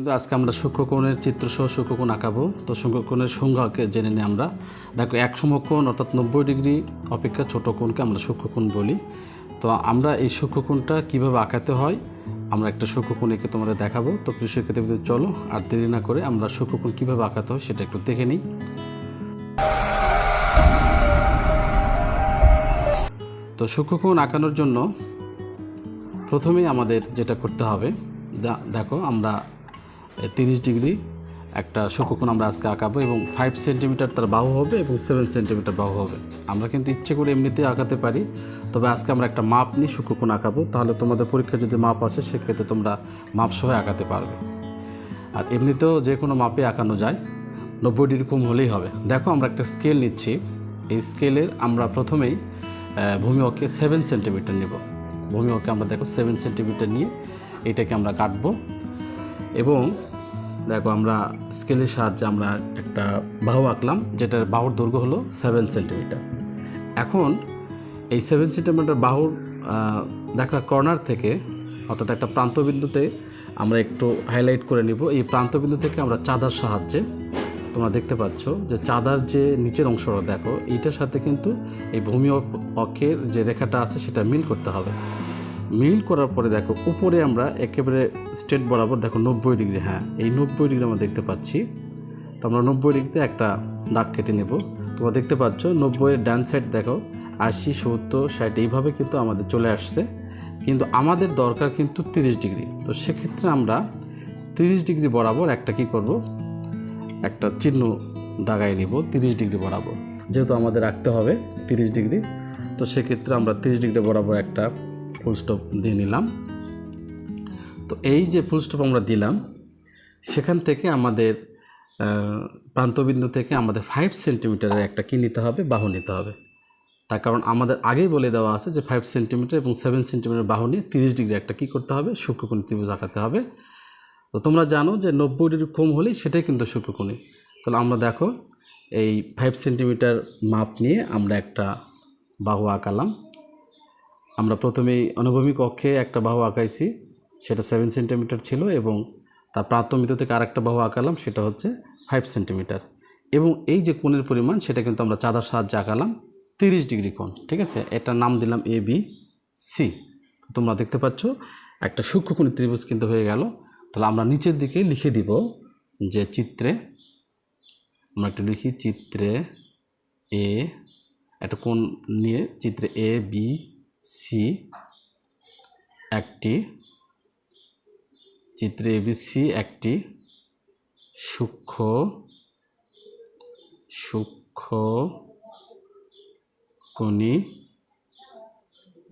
কিন্তু আজকে আমরা সূক্ষ্মকোণের চিত্রসহ সূক্ষ্মকোণ আঁকাবো। তো সূক্ষ্মকোণের সংজ্ঞাকে জেনে নিই আমরা, দেখো এক সমকোণ অর্থাৎ নব্বই ডিগ্রি অপেক্ষা ছোট কোণকে আমরা সূক্ষ্মকোণ বলি। তো আমরা এই সূক্ষ্মকোণটা কীভাবে আঁকাতে হয়, আমরা একটা সূক্ষ্মকোণ এঁকে তোমাদের দেখাবো। তো শিক্ষার্থীদের চলো আর দেরি না করে আমরা সূক্ষ্মকোণ কীভাবে আঁকাতে হয় সেটা একটু দেখে নিই। তো সূক্ষ্মকোণ আঁকানোর জন্য প্রথমেই আমাদের যেটা করতে হবে দেখো আমরা তিরিশ ডিগ্রি একটা সূক্ষ্মকোণ আমরা আজকে আঁকাবো এবং ফাইভ সেন্টিমিটার তার বাহু হবে এবং সেভেন সেন্টিমিটার বাহু হবে। আমরা কিন্তু ইচ্ছে করে এমনিতেই আঁকাতে পারি, তবে আজকে আমরা একটা মাপ নিয়ে সূক্ষ্মকোণ আঁকাবো। তাহলে তোমাদের পরীক্ষায় যদি মাপ আসে, সেক্ষেত্রে তোমরা মাপ সহ আঁকাতে পারবে। আর এমনিতেও যে কোনো মাপে আঁকানো যায়। নব্বই ডিগ্রি কম হলেই হবে। দেখো আমরা একটা স্কেল নিচ্ছি। এই স্কেলের আমরা প্রথমেই ভূমি অক্ষে সেভেন সেন্টিমিটার নেব। ভূমি অক্ষে আমরা দেখো সেভেন সেন্টিমিটার নিয়ে এটাকে আমরা কাটবো। এবং দেখো, আমরা স্কেলের সাহায্যে আমরা একটা বাহু আঁকলাম, যেটার বাহুর দৈর্ঘ্য হলো সেভেন সেন্টিমিটার এখন এই সেভেন সেন্টিমিটার বাহুর দেখা কর্নার থেকে, অর্থাৎ একটা প্রান্তবিন্দুতে আমরা একটু হাইলাইট করে নিব। এই প্রান্তবিন্দু থেকে আমরা চাঁদার সাহায্যে তোমরা দেখতে পাচ্ছ যে চাঁদার যে নিচের অংশটা, দেখো, এইটার সাথে কিন্তু এই ভূমি অক- অক্ষের যে রেখাটা আছে, সেটা মিল করতে হবে। মিল করার পরে দেখো, উপরে আমরা একেবারে স্টেট বরাবর দেখো নব্বই ডিগ্রি হ্যাঁ এই নব্বই ডিগ্রি আমরা দেখতে পাচ্ছি। তো আমরা নব্বই ডিগ্রিতে একটা দাগ কেটে নেব। তোমরা দেখতে পাচ্ছ, নব্বইয়ের ডান সাইড দেখো, আশি, সত্তর, ষাট, এইভাবে কিন্তু আমাদের চলে আসছে। কিন্তু আমাদের দরকার কিন্তু তিরিশ ডিগ্রি তো সেক্ষেত্রে আমরা তিরিশ ডিগ্রি বরাবর একটা কি করব? একটা চিহ্ন দাগায় নিব, তিরিশ ডিগ্রি বরাবর। যেহেতু আমাদের রাখতে হবে তিরিশ ডিগ্রি তো সেক্ষেত্রে আমরা তিরিশ ডিগ্রি বরাবর একটা ফুল স্টপ দিয়ে নিলাম। তো এই যে ফুল স্টপ আমরা দিলাম, সেখান থেকে আমাদের প্রান্তবিন্দু থেকে আমাদের ফাইভ সেন্টিমিটারের একটা কী নিতে হবে? বাহু নিতে হবে। তার কারণ আমাদের আগেই বলে দেওয়া আছে যে ফাইভ সেন্টিমিটার এবং সেভেন সেন্টিমিটার বাহু নিয়ে তিরিশ ডিগ্রি একটা কী করতে হবে? সূক্ষ্মকোণী ত্রিভুজ আঁকাতে হবে। তো তোমরা জানো যে নব্বই ডিগ্রি কম হলেই সেটাই কিন্তু সূক্ষ্মকোণী। তাহলে আমরা দেখো, এই ফাইভ সেন্টিমিটার মাপ নিয়ে আমরা একটা বাহু আঁকালাম। প্রথমেই অনুভূমিক অক্ষে একটা বাহু আঁকাইছি, সেটা সেভেন সেন্টিমিটার ছিল এবং তার প্রাথমিত থেকে আরেকটা বাহু আঁকালাম, সেটা হচ্ছে ফাইভ সেন্টিমিটার এবং এই যে কোণের পরিমাণ, সেটা কিন্তু আমরা চাঁদার সাহায্যে আঁকালাম তিরিশ ডিগ্রি কোণ, ঠিক আছে? এটার নাম দিলাম এ বি সি তোমরা দেখতে পাচ্ছ, একটা সূক্ষ্ম সূক্ষ্মকোণী ত্রিভুজ কিন্তু হয়ে গেল। তাহলে আমরা নিচের দিকে লিখে দিব যে চিত্রে, আমরা একটু লিখি, চিত্রে এ একটা কোণ নিয়ে চিত্রে এ বি সি একটি চিত্রে এবিসি একটি সূক্ষ্ম সূক্ষ্ম কোণী।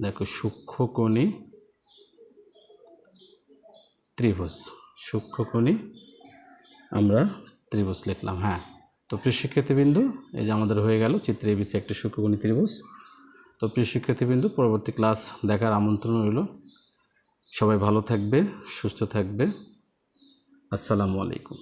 দেখো সূক্ষ্মকোণী ত্রিভুজ সূক্ষ্মকোণী আমরা ত্রিভুজ লিখলাম হ্যাঁ। তো প্রিয় শিক্ষার্থীবৃন্দু, এই যে আমাদের হয়ে গেল, চিত্রে এবিসি একটি সূক্ষ্মকোণী ত্রিভুজ। তো প্রিয় শিক্ষার্থীবৃন্দু, পরবর্তী ক্লাস দেখার আমন্ত্রণ রইল। সবাই ভালো থাকবে, সুস্থ থাকবে। আসসালামু আলাইকুম।